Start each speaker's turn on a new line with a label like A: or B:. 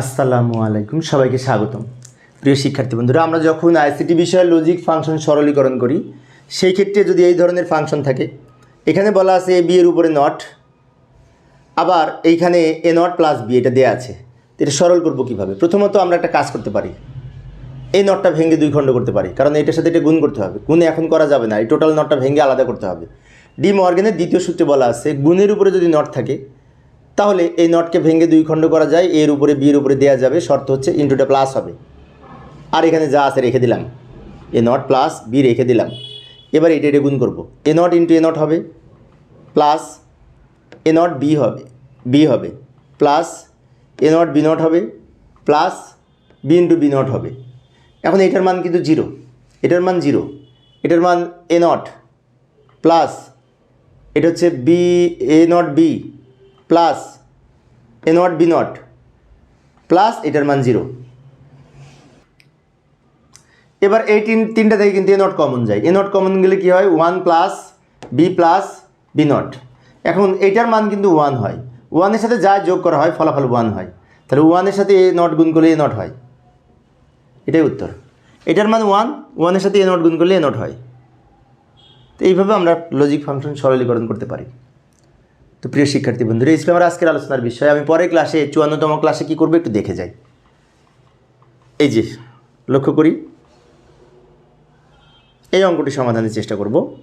A: আসসালামু আলাইকুম, সবাইকে স্বাগতম। প্রিয় শিক্ষার্থী বন্ধুরা, আমরা যখন আইসিটি বিষয়ে লজিক ফাংশন সরলীকরণ করি, সেই ক্ষেত্রে যদি এই ধরনের ফাংশন থাকে, এখানে বলা আছে এ বি এর উপরে নট আবার এইখানে এ নট প্লাস বি এটা দেওয়া আছে এটা সরল করব কীভাবে? প্রথমত আমরা একটা কাজ করতে পারি। এই নটটা ভেঙে দুই খণ্ড করতে পারি, কারণ এটার সাথে এটা গুণ করতে হবে। গুণে এখন করা যাবে না, এই টোটাল নটটা ভেঙে আলাদা করতে হবে। ডি মর্গেনের দ্বিতীয় সূত্রে বলা আছে, গুণের উপরে যদি নট থাকে তাহলে এই নটকে ভেঙে দুই খণ্ড করা যায়, এর উপরে বিয়ের উপরে দেওয়া যাবে, শর্ত হচ্ছে ইন্টুটা প্লাস হবে। আর এখানে যা আছে রেখে দিলাম। এ নট প্লাস বি রেখে দিলাম। এবার এটা এটা গুণ করব। A not into A not হবে প্লাস এ নট বি হবে বি হবে plus A not B not হবে plus B into B not হবে। এখন এটার মান কিন্তু জিরো এটার মান জিরো এটার মান এ নট প্লাস এটা হচ্ছে B A not B plus A not B not plus এটার মান জিরো। এবার এই তিন, তিনটা থেকে কিন্তু এ নট কমন যায়। এ নট কমন গেলে কী হয়? One plus B plus B not. এখন এটার মান কিন্তু ওয়ান হয়। ওয়ানের সাথে যা যোগ করা হয়, ফলাফল ওয়ান হয়। তাহলে ওয়ানের সাথে এ নট গুণ করলে এ নট হয়। এটাই উত্তর। এটার মান ওয়ান, ওয়ানের সাথে এ নট গুণ করলে এ নট হয়। তো এইভাবে আমরা লজিক ফাংশন সরলীকরণ করতে পারি। তো প্রিয় শিক্ষার্থী বন্ধুরা, এই আমার আজকের আলোচনার বিষয়। আমি পরের ক্লাসে চুয়ান্নতম ক্লাসে কি করব একটু দেখে যাই। এই যে, লক্ষ্য করি। এই অঙ্কটি সমাধানের চেষ্টা করব।